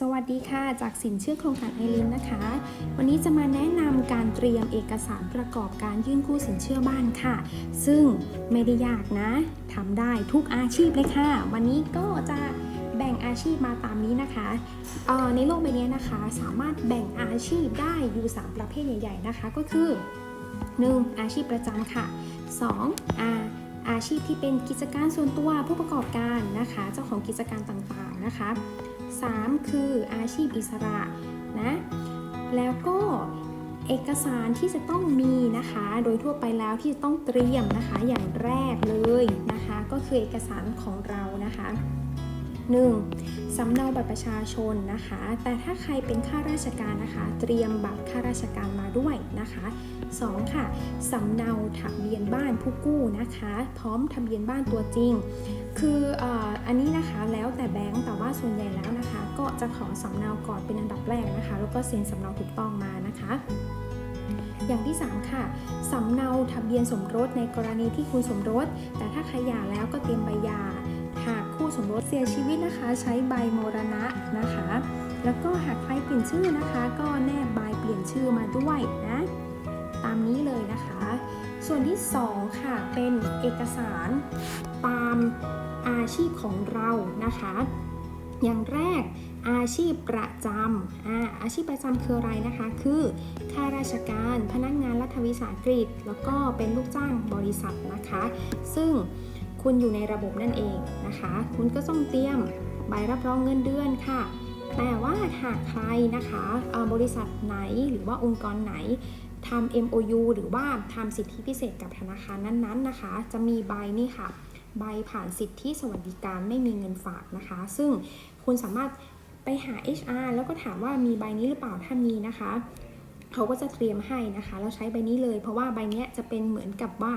สวัสดีค่ะ จากสินเชื่อโครงการไอรินนะคะ วันนี้จะมาแนะนำการเตรียมเอกสารประกอบการยื่นกู้สินเชื่อบ้านค่ะ ซึ่งไม่ได้ยากนะทำได้ทุกอาชีพเลยค่ะ วันนี้ก็จะแบ่งอาชีพมาตามนี้นะคะในโลกใบนี้นะคะ สามารถแบ่งอาชีพได้อยู่ 3 ประเภทใหญ่ ๆนะคะ ก็คือ 1. อาชีพประจำค่ะ 2. อาอาชีพที่เป็นกิจการส่วนตัวผู้ประกอบการนะคะ เจ้าของกิจการต่างๆนะคะ 3. คืออาชีพอิสระนะแล้วก็เอกสารที่จะต้องมีนะคะ โดยทั่วไปแล้วที่จะต้องเตรียมนะคะอย่างแรกเลยนะคะ ก็คือเอกสารของเรานะคะ 1. สำเนาบัตรประชาชนนะคะ แต่ถ้าใครเป็นข้าราชการนะคะ เตรียมบัตรข้าราชการมาด้วยนะคะ 2. ค่ะสำเนาทะเบียนบ้านผู้กู้นะคะ พร้อมทะเบียนบ้านตัวจริง คืออ,อันนี้นะคะแล้วแต่แบงก์แต่ว่าส่วนใหญ่แล้วนะคะ ก็จะขอสำเนาก่อนเป็นอันดับแรกนะคะ แล้วก็เซ็นสำเนาถูกต้องมานะคะอย่างที่ 3 ค่ะ สำเนาทะเบียนสมรสในกรณีที่คุณสมรส แต่ถ้าใครหย่าแล้วก็เตรียมใบหย่าหา คู่สมรสเสียชีวิตนะคะ ใช้ใบมรณะนะคะ แล้วก็หากใครเปลี่ยนชื่อนะคะ ก็แนบใบเปลี่ยนชื่อมาด้วยนะ ตามนี้เลยนะคะ ส่วนที่ 2 ค่ะ เป็นเอกสารตามอาชีพของเรานะคะ อย่างแรกอาชีพประจำอาอาชีพประจำคืออะไรนะคะ คือข้าราชการ พนักงานรัฐวิสาหกิจ แล้วก็เป็นลูกจ้างบริษัทนะคะ ซึ่ง คุณอยู่ในระบบนั่นเองนะคะ คุณก็ต้องเตรียมใบรับรองเงินเดือนค่ะ แต่ว่าหากใครนะคะบริษัทไหนหรือว่าองค์กรไหนทำ MOU หรือว่าทำสิทธิพิเศษกับธนาคารนั้นๆนะคะ จะมีใบนี่ค่ะ ใบผ่านสิทธิสวัสดิการไม่มีเงินฝากนะคะ ซึ่งคุณสามารถไปหา HR แล้วก็ถามว่ามีใบนี้หรือเปล่าถ้ามีนะคะเขาก็จะเตรียมให้นะคะแล้วใช้ใบนี้เลย เพราะว่าใบนี้จะเป็นเหมือนกับว่า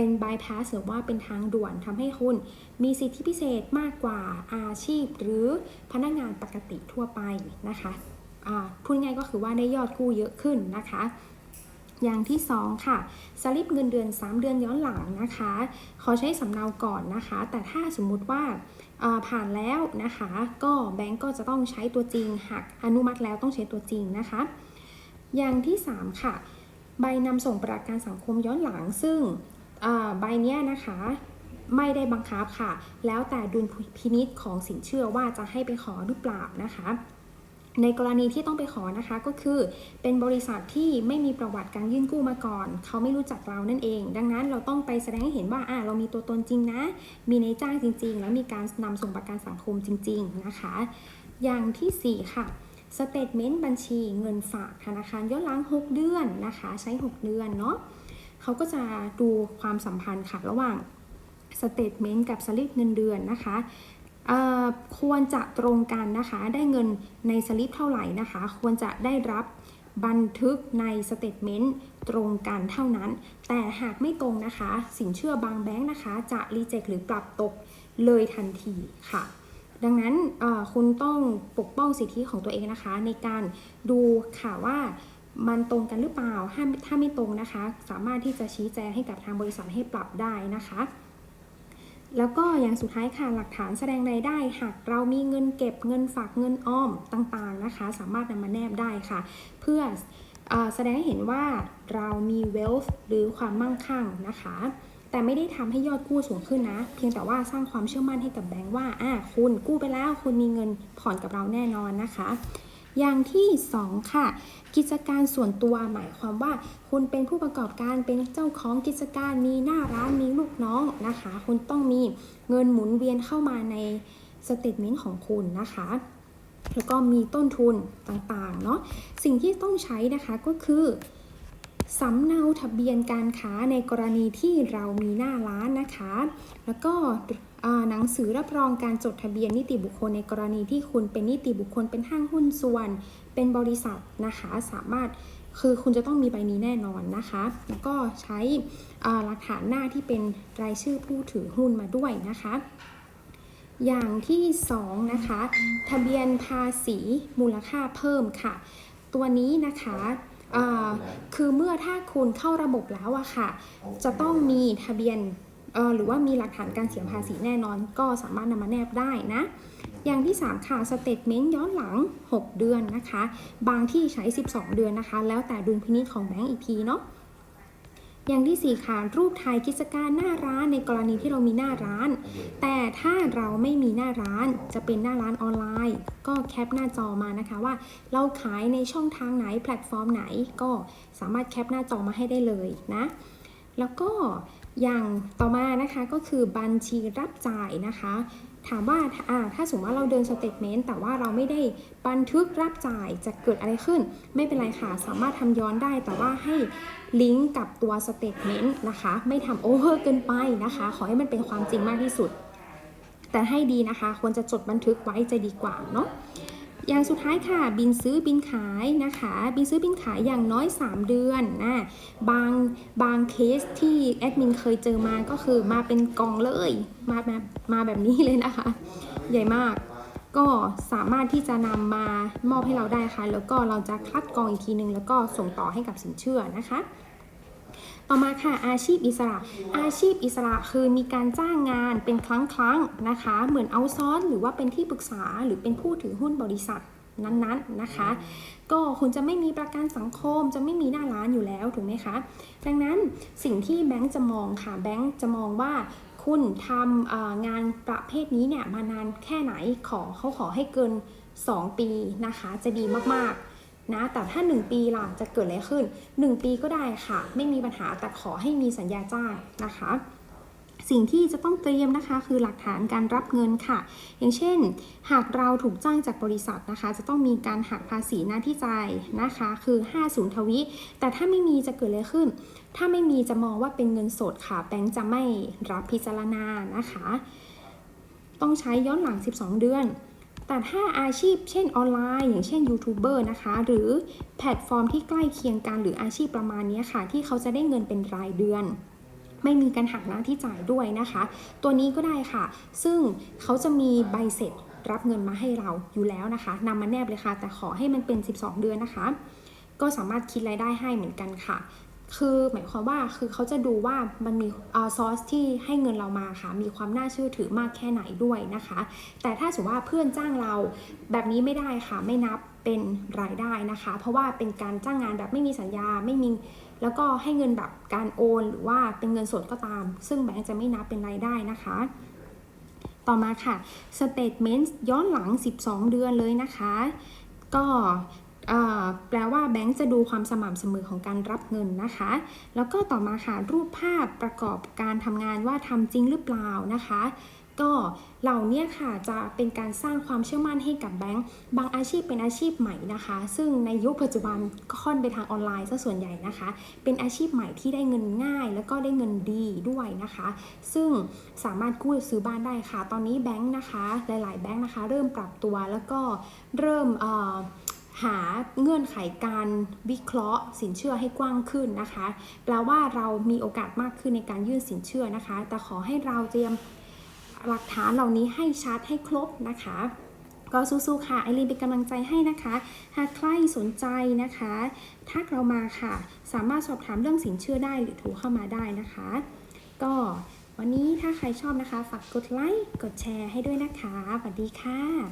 เป็นบายพาสหรือว่าเป็นทางด่วนทำให้คุณมีสิทธิพิเศษมากกว่าอาชีพ หรือพนักงานปกติทั่วไปนะคะพูดง่ายก็คือว่าได้ยอดกู้เยอะขึ้นนะคะอย่างที่ 2 ค่ะ สลิปเงินเดือน 3 เดือนย้อนหลังนะคะ ขอใช้สำเนาก่อนนะคะ แต่ถ้าสมมุติว่าผ่านแล้วนะคะ ก็แบงก์ก็จะต้องใช้ตัวจริงหากอนุมัติแล้วต้องใช้ตัวจริงนะคะ อย่างที่ 3 ค่ะ ใบนำส่งประกันสังคมย้อนหลัง ซึ่ง ใบเนี้ยนะคะไม่ได้บังคับค่ะ แล้วแต่ดุลพินิษของสินเชื่อว่าจะให้ไปขอหรือเปล่านะคะ ในกรณีที่ต้องไปขอนะคะก็คือเป็นบริษัทที่ไม่มีประวัติการยื่นกู้มาก่อน เขาไม่รู้จักเรานั่นเอง ดังนั้นเราต้องไปแสดงให้เห็นว่าอ่าเรามีตัวตนจริงนะ มีในจ้างจริง ๆ แล้วมีการนำส่งประกันสังคมจริง ๆนะคะ อย่างทีสี่ 4 ค่ะสเตทเมนต์บัญชีเงินฝากธนาคารย้อนหลัง 6 เดือนนะคะ ใช้ 6 เดือนเนาะ เขาก็จะดูความสัมพันธ์ค่ะระหว่างสเตทเมนต์กับสลิปเงินเดือนนะคะควรจะตรงกันนะคะ ได้เงินในสลิปเท่าไหร่นะคะ ควรจะได้รับบันทึกในสเตทเมนต์ตรงกันเท่านั้น แต่หากไม่ตรงนะคะ สินเชื่อบางแบงค์นะคะ จะรีเจ็คหรือปรับตกเลยทันทีค่ะ ดังนั้นคุณต้องปกป้องสิทธิของตัวเองนะคะ ในการดูค่ะว่า มันตรงกันหรือเปล่า ถ้าถ้าไม่ตรงนะคะ สามารถที่จะชี้แจงให้กับทางบริษัทให้ปรับได้นะคะ แล้วก็อย่างสุดท้ายค่ะ หลักฐานแสดงรายได้ หากเรามีเงินเก็บเงินฝากเงินออมต่างๆนะคะ สามารถนำมาแนบได้ค่ะ เพื่ออแสดงให้เห็นว่าเรามี wealth หรือความมั่งคั่งนะคะแต่ไม่ได้ทำให้ยอดกู้สูงขึ้นนะ เพียงแต่ว่าสร้างความเชื่อมั่นให้กับแบงก์ว่าอ่าคุณกู้ไปแล้ว คุณมีเงินผ่อนกับเราแน่นอนนะคะ อย่างที่ 2 ค่ะ กิจการส่วนตัวหมายความว่า คุณเป็นผู้ประกอบการเป็นเจ้าของกิจการมีหน้าร้านมีลูกน้องนะคะ คุณต้องมีเงินหมุนเวียนเข้ามาในสเตทเมนต์ของคุณนะคะแล้วก็มีต้นทุนต่างๆเนาะสิ่งที่ต้องใช้นะคะก็คือสำเนาทะเบียนการค้าในกรณีที่เรามีหน้าร้านนะคะ แล้วก็ หนังสือรับรองการจดทะเบียนนิติบุคคลในกรณีที่คุณเป็นนิติบุคคลเป็นห้างหุ้นส่วน เป็นบริษัทนะคะสามารถคือคุณจะต้องมีใบนี้แน่นอนนะคะ แล้วก็ใช้หลักฐานหน้าที่เป็นรายชื่อผู้ถือหุ้นมาด้วยนะคะ อย่างที่2นะคะทะเบียนภาษีมูลค่าเพิ่มค่ะ ตัวนี้นะคะคือเมื่อถ้าคุณเข้าระบบแล้วอะค่ะ จะต้องมีทะเบียน หรือว่ามีหลักฐานการเสียภาษีแน่นอน ก็สามารถนำมาแนบได้นะ อย่างที่ 3 ค่ะสเต t เมนต์ย้อนหลัง 6 เดือนนะคะ บางที่ใช้ 12 เดือนนะคะ แล้วแต่ดุลพินิจของแบงก์อีกทีเนาะอย่างที่ 4 ค่ะ รูปถ่ายกิจการหน้าร้านในกรณีที่เรามีหน้าร้าน แต่ถ้าเราไม่มีหน้าร้านจะเป็นหน้าร้านออนไลน์ ก็แคปหน้าจอมานะคะว่า เราขายในช่องทางไหนแพลตฟอร์มไหนก็สามารถแคปหน้าจอมาให้ได้เลยนะ แล้วก็ อย่างต่อมานะคะก็คือบัญชีรับจ่ายนะคะ ถามว่าถ้าสมมติว่าเราเดินสเต t เมนต์แต่ว่าเราไม่ได้บันทึกรับจ่ายจะเกิดอะไรขึ้น ไม่เป็นไรค่ะ สามารถทำย้อนได้แต่ว่าให้ลิงก์กับตัวสเต t เมนต์นะคะ ไม่ทำโอเวอร์เกินไปนะคะ ขอให้มันเป็นความจริงมากที่สุด แต่ให้ดีนะคะ ควรจะจดบันทึกไว้จะดีกว่าเนาะ อย่างสุดท้ายค่ะ บินซื้อบินขายนะคะ บินซื้อบินขายอย่างน้อย 3 เดือนนะบางบางเคสที่แอดมินเคยเจอมาก็คือมาเป็นกองเลยมาแบบมาแบบนี้เลยนะคะ ใหญ่มากก็สามารถที่จะนำมามอบให้เราได้ค่ะ แล้วก็เราจะคัดกรองอีกทีนึง แล้วก็ส่งต่อให้กับสินเชื่อนะคะ ต่อมาค่ะอาชีพอิสระ อาชีพอิสระคือมีการจ้างงานเป็นครั้งครั้งนะคะ เหมือนเอาซ้อนหรือว่าเป็นที่ปรึกษาหรือเป็นผู้ถือหุ้นบริษัทนั้นๆนะคะ ก็คุณจะไม่มีประกันสังคมจะไม่มีหน้าร้านอยู่แล้วถูกไหมคะ ดังนั้นสิ่งที่แบงก์จะมองค่ะแบงก์จะมองว่าคุณทำงานประเภทนี้เนี่ยมานานแค่ไหนขอเขาขอให้เกิน 2 ปีนะคะ จะดีมากๆ นะแต่ถ้า 1 ปีล่ะจะเกิดอะไรขึ้น 1 ปีก็ได้ค่ะ ไม่มีปัญหาแต่ขอให้มีสัญญาจ้างนะคะสิ่งที่จะต้องเตรียมนะคะ คือหลักฐานการรับเงินค่ะ อย่างเช่น หากเราถูกจ้างจากบริษัทนะคะ จะต้องมีการหักภาษีหน้าที่จ่ายนะคะ คือ 50 ทวิ แต่ถ้าไม่มีจะเกิดอะไรขึ้น ถ้าไม่มีจะมองว่าเป็นเงินสดค่ะ แบงก์จะไม่รับพิจารณานะคะ ต้องใช้ย้อนหลัง 12 เดือน แต่ถ้าอาชีพเช่นออนไลน์ อย่างเช่นยูทูบเบอร์นะคะ หรือแพลตฟอร์มที่ใกล้เคียงกันหรืออาชีพประมาณนี้ค่ะ ที่เขาจะได้เงินเป็นรายเดือน ไม่มีการหักหน้าที่จ่ายด้วยนะคะ ตัวนี้ก็ได้ค่ะ ซึ่งเขาจะมีใบเสร็จรับเงินมาให้เราอยู่แล้วนะคะนำมาแนบเลยค่ะ แต่ขอให้มันเป็น 12 เดือนนะคะ ก็สามารถคิดรายได้ให้เหมือนกันค่ะ คือหมายความว่าคือเขาจะดูว่ามันมีซอสที่ให้เงินเรามาค่ะ มีความน่าเชื่อถือมากแค่ไหนด้วยนะคะ แต่ถ้าสมมติว่าเพื่อนจ้างเราแบบนี้ไม่ได้ค่ะไม่นับเป็นรายได้นะคะ เพราะว่าเป็นการจ้างงานแบบไม่มีสัญญาไม่มีแล้วก็ให้เงินแบบการโอน หรือว่าเป็นเงินสดก็ตาม ซึ่งแบงก์จะไม่นับเป็นรายได้นะคะ ต่อมาค่ะ Statement ย้อนหลัง 12 เดือนเลยนะคะ ก็ แปลว่าแบงก์จะดูความสม่ำเสมอของการรับเงินนะคะ แล้วก็ต่อมาค่ะรูปภาพประกอบการทำงานว่าทำจริงหรือเปล่านะคะ ก็เหล่านี้ค่ะจะเป็นการสร้างความเชื่อมั่นให้กับแบงก์บางอาชีพเป็นอาชีพใหม่นะคะ ซึ่งในยุคปัจจุบันก็ค่อนไปทางออนไลน์ซะส่วนใหญ่นะคะ เป็นอาชีพใหม่ที่ได้เงินง่าย แล้วก็ได้เงินดีด้วยนะคะ ซึ่งสามารถกู้ซื้อบ้านได้ค่ะ ตอนนี้แบงก์นะคะ หลาย ๆ แบงก์นะคะ เริ่มปรับตัวแล้วก็เริ่มเอ่อ หาเงื่อนไขการวิเคราะห์ สินเชื่อให้กว้างขึ้นนะคะ แปลว่าเรามีโอกาสมากขึ้นในการยื่นสินเชื่อนะคะ แต่ขอให้เราเตรียมหลักฐานเหล่านี้ให้ชัดให้ครบนะคะ ก็สู้ๆค่ะไอรีนเป็นกำลังใจให้นะคะ หากใครสนใจนะคะทักเรามาค่ะ สามารถสอบถามเรื่องสินเชื่อได้หรือโทรเข้ามาได้นะคะ ก็วันนี้ถ้าใครชอบนะคะ ฝากกดไลค์ กดแชร์ให้ด้วยนะคะ สวัสดีค่ะ